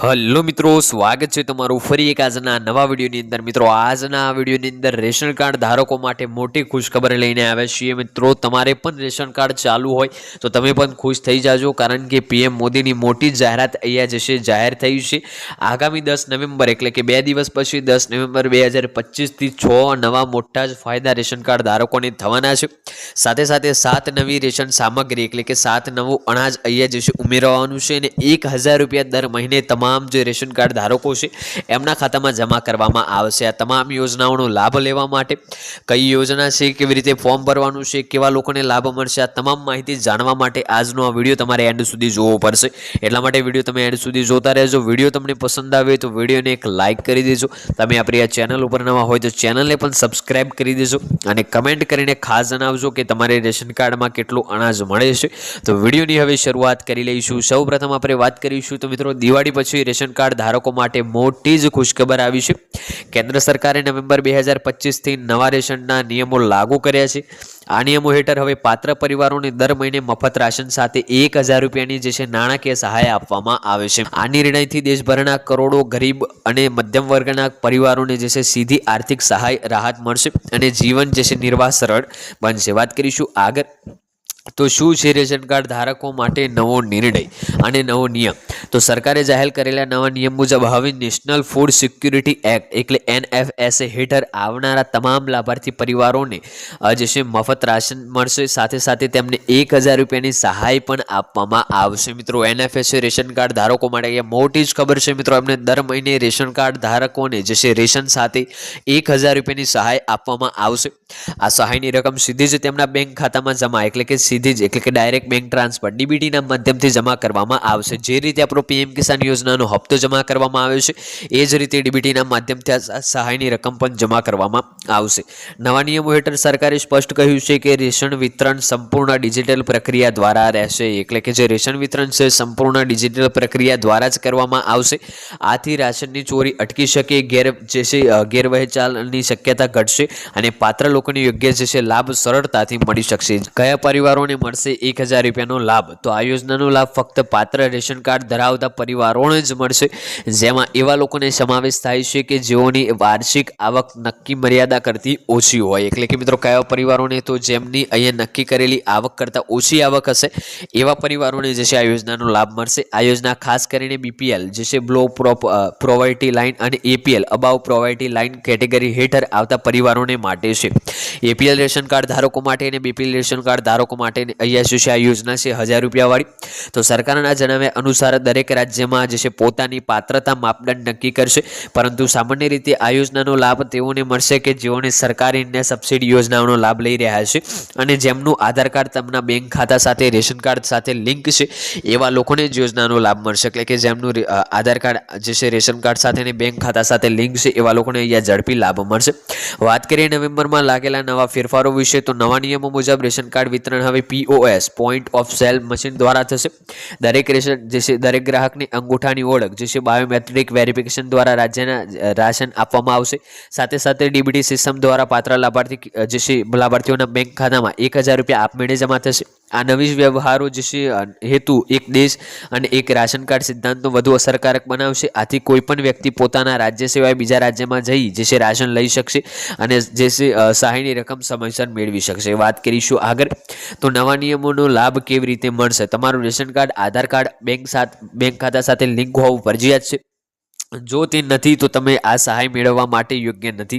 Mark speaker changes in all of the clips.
Speaker 1: Hello મિત્રો, સ્વાગત છે તમારું ફરી એક આજના નવા વિડીયોની અંદર. મિત્રો, આજના વિડીયોની અંદર રેશન કાર્ડ ધારકો માટે મોટી ખુશખબર લઈને આવ્યા છીએ. મિત્રો, તમારે પણ રેશન કાર્ડ ચાલુ હોય તો તમે પણ ખુશ થઈ જાજો, કારણ કે પીએમ મોદીની મોટી જાહેરાત અહીંયા જશે, જાહેર થઈ છે. આગામી દસ નવેમ્બર, એટલે કે બે દિવસ પછી, દસ નવેમ્બર બે હજાર પચીસથી છ નવા મોટા જ ફાયદા રેશન કાર્ડ ધારકોને થવાના છે. સાથે સાથે સાત નવી રેશન સામગ્રી, એટલે કે સાત નવું અનાજ અહીંયા જશે ઉમેરવાનું છે અને એક હજાર રૂપિયા દર મહિને તમામ જે રેશન કાર્ડ ધારકો છે, એમના ખાતામાં જમા કરવામાં આવશે. આ તમામ યોજનાઓનો લાભ લેવા માટે કઈ યોજના છે, કેવી રીતે ફોર્મ ભરવાનું છે, કેવા લોકોને લાભ મળશે, આ તમામ માહિતી જાણવા માટે આજનો આ વીડિયો તમારે એન્ડ સુધી જોવો પડશે. એટલા માટે વીડિયો તમે એન્ડ સુધી જોતા રહેજો. વીડિયો તમને પસંદ આવે તો વિડીયોને એક લાઇક કરી દેજો. તમે આપણી આ ચેનલ ઉપર નવા હોય તો ચેનલને પણ સબસ્ક્રાઇબ કરી દેજો અને કમેન્ટ કરીને ખાસ જણાવજો કે તમારે રેશન કાર્ડમાં કેટલું અનાજ મળે છે. તો વિડીયોની હવે શરૂઆત કરી લઈશું. સૌ પ્રથમ આપણે વાત કરીશું તો મિત્રો દિવાળી પછી રેશન કાર્ડ ધારકો માટે મોટી જ ખુશખબર આવી છે. કેન્દ્ર સરકારે નવેમ્બર બે હજાર પચીસથી નવા રેશનના નિયમો લાગુ કર્યા છે. આ નિયમો હેઠળ હવે પાત્ર પરિવારોને દર મહિને મફત રાશન સાથે એક હજાર રૂપિયાની જે છે નાણાકીય સહાય આપવામાં આવે છે. આ નિર્ણયથી દેશભરના કરોડો ગરીબ અને મધ્યમ વર્ગના પરિવારોને જે છે સીધી આર્થિક સહાય રાહત મળશે અને જીવન જે છે નિર્વાહ સરળ બનશે. વાત કરીશું આગળ. તો શું છે રેશન કાર્ડ ધારકો માટે નવો નિર્ણય અને નવો નિયમ? તો સરકારે જાહેર કરેલા નવા નિયમ મુજબ હવે નેશનલ ફૂડ સિક્યુરિટી એક્ટ એટલે એનએફએસએ હેઠળ આવનારા તમામ લાભાર્થી પરિવારોને જે છે મફત રાશન મળશે. સાથે સાથે તેમને એક હજાર રૂપિયાની સહાય પણ આપવામાં આવશે. મિત્રો, એનએફએસએ રેશન કાર્ડ ધારકો માટે એ મોટી જ ખબર છે. મિત્રો, એમને દર મહિને રેશન કાર્ડ ધારકોને જે છે રેશન સાથે એક હજાર રૂપિયાની સહાય આપવામાં આવશે. આ સહાયની રકમ સીધી જ તેમના બેંક ખાતામાં જમા એટલે કે સીધી જ એટલે કે ડાયરેક્ટ બેંક ટ્રાન્સફર, ડીબીટીના માધ્યમથી જમા કરવામાં આવશે. જે રીતે આપણો પીએમ કિસાન યોજનાનો હપ્તો જમા કરવામાં આવે છે. એ જ રીતે ડીબીટીના માધ્યમથી આ સહાયની રકમ પણ જમા કરવામાં આવશે. નવા નિયમો હેઠળ સરકારે સ્પષ્ટ કહ્યું છે કે રેશન વિતરણ સંપૂર્ણ ડિજિટલ પ્રક્રિયા દ્વારા રહેશે. એટલે કે જે રેશન વિતરણ છે, સંપૂર્ણ ડિજિટલ પ્રક્રિયા દ્વારા જ કરવામાં આવશે. આથી રાશનની ચોરી અટકી શકે, ગેર, જે છે ગેરવહેચાલની શક્યતા ઘટશે અને પાત્ર લોકોને યોગ્ય જે છે, લાભ સરળતાથી મળી શકશે. કયા પરિવારોને મળશે એક હજાર રૂપિયાનો લાભ? તો આ યોજનાનો લાભ ફક્ત પાત્ર રેશન કાર્ડ ધરાવતા પરિવારોને જ મળશે. જેમાં એવા લોકોને સમાવેશ થાય છે કે જેઓની વાર્ષિક આવક નક્કી મર્યાદા કરતી ઓછી હોય. એટલે કે મિત્રો, કયા પરિવારોને તો જેમની અહીંયા નક્કી કરેલી આવક કરતાં ઓછી આવક હશે, એવા પરિવારોને જે છે આ યોજનાનો લાભ મળશે. આ યોજના ખાસ કરીને બીપીએલ, જે છે બ્લો પ્રોવર્ટી લાઇન અને APL above poverty line category હેઠળ આવતા પરિવારોને માટે છે. એપીએલ રેશન કાર્ડ ધારકો માટે અને બીપીએલ રેશન કાર્ડ ધારકો માટે અહીંયા શું છે આ યોજના છે હજાર રૂપિયાવાળી. તો સરકારના જણાવ્યા અનુસાર દરેક રાજ્યમાં જે છે પોતાની પાત્રતા માપદંડ નક્કી કરશે. પરંતુ સામાન્ય રીતે આ યોજનાનો લાભ તેઓને મળશે કે જેઓને સરકારી અને સબસિડી યોજનાઓનો લાભ લઈ રહ્યા છે. અને જેમનું આધાર કાર્ડ તેમના બેંક ખાતા સાથે, રેશન કાર્ડ સાથે લિંક છે, એવા લોકોને જ યોજનાનો લાભ મળશે. એટલે કે જેમનું આધાર કાર્ડ જે છે રેશન કાર્ડ સાથે અને બેંક ખાતા સાથે લિંક છે, એવા લોકોને અહીંયા ઝડપી લાભ મળશે. વાત કરીએ નવેમ્બરમાં લાગેલા નવા ફેરફારો વિશે, તો નવા નિયમો મુજબ રેશન કાર્ડ વિતરણ હવે POS point of sale machine દ્વારા થશે. દરેક રેશન, જે છે, દરેક ગ્રાહકની અંગૂઠાની ઓળખ, જે છે બાયોમેટ્રિક વેરિફિકેશન દ્વારા રાજ્યના રાશન આપવામાં આવશે. સાથે સાથે ડીબીટી સિસ્ટમ દ્વારા પાત્ર લાભાર્થી જે છે લાભાર્થીઓના બેંક ખાતામાં એક હજાર રૂપિયા આપમેળે જમા થશે. આ નવી વ્યવહારો જે છે હેતુ, એક દેશ અને એક રાશન કાર્ડ સિદ્ધાંતનો વધુ અસરકારક બનાવશે. આથી કોઈ પણ વ્યક્તિ પોતાના રાજ્ય સિવાય બીજા રાજ્યમાં જઈ જે છે, રાશન લઈ શકશે અને જે છે સહાયની રકમ સમયસર મેળવી શકશે. વાત કરીશું આગળ. તો નવા નિયમોનો લાભ કેવી રીતે મળશે? તમારું ration card, Aadhaar card, bank સાથ, બેંક ખાતા સાથે લિંક હોવું ફરજિયાત છે. જો તે નથી, તો તમે આ સહાય મેળવવા માટે યોગ્ય નથી.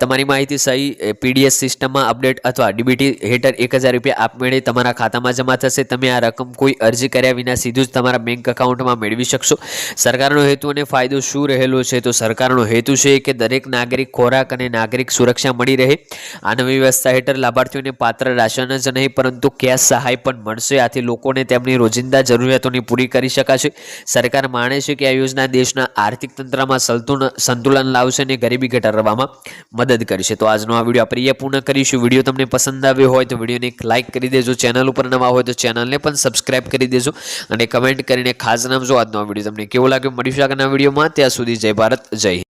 Speaker 1: તમારી માહિતી સહી પીડીએસ સિસ્ટમમાં અપડેટ અથવા ડીબીટી હેઠળ એક હજાર રૂપિયા આપમેળે તમારા ખાતામાં જમા થશે. તમે આ રકમ કોઈ અરજી કર્યા વિના સીધું જ તમારા બેંક એકાઉન્ટમાં મેળવી શકશો. સરકારનો હેતુ અને ફાયદો શું રહેલો છે? તો સરકારનો હેતુ છે કે દરેક નાગરિક ખોરાક અને નાગરિક સુરક્ષા મળી રહે. આ નવી વ્યવસ્થા હેઠળ લાભાર્થીઓને પાત્ર રાશન જ નહીં, પરંતુ કેશ સહાય પણ મળશે. આથી લોકોને તેમની રોજિંદા જરૂરિયાતોની પૂરી કરી શકાશે. સરકાર માને છે કે આ યોજના દેશના આર્થિક તંત્રમાં સંતુલન સંતુલન લાવશે અને ગરીબી ઘટાડવામાં મદદ કરશે. તો આજનો આ વીડિયો અહીંયા પૂર્ણ કરીશું. વીડિયો તમને પસંદ આવ્યો હોય તો વિડીયોને એક લાઇક કરી દેજો. ચેનલ ઉપર નવા હોય તો ચેનલને પણ સબસ્ક્રાઇબ કરી દેજો અને કમેન્ટ કરીને ખાસ જણાવજો આજનો આ વીડિયો તમને કેવો લાગ્યો. મળીશું આગળના વિડીયોમાં. ત્યાં સુધી જય ભારત, જય